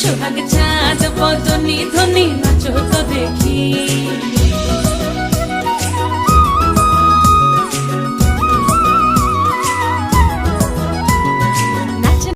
সোহাগ নাচ হতো দেখি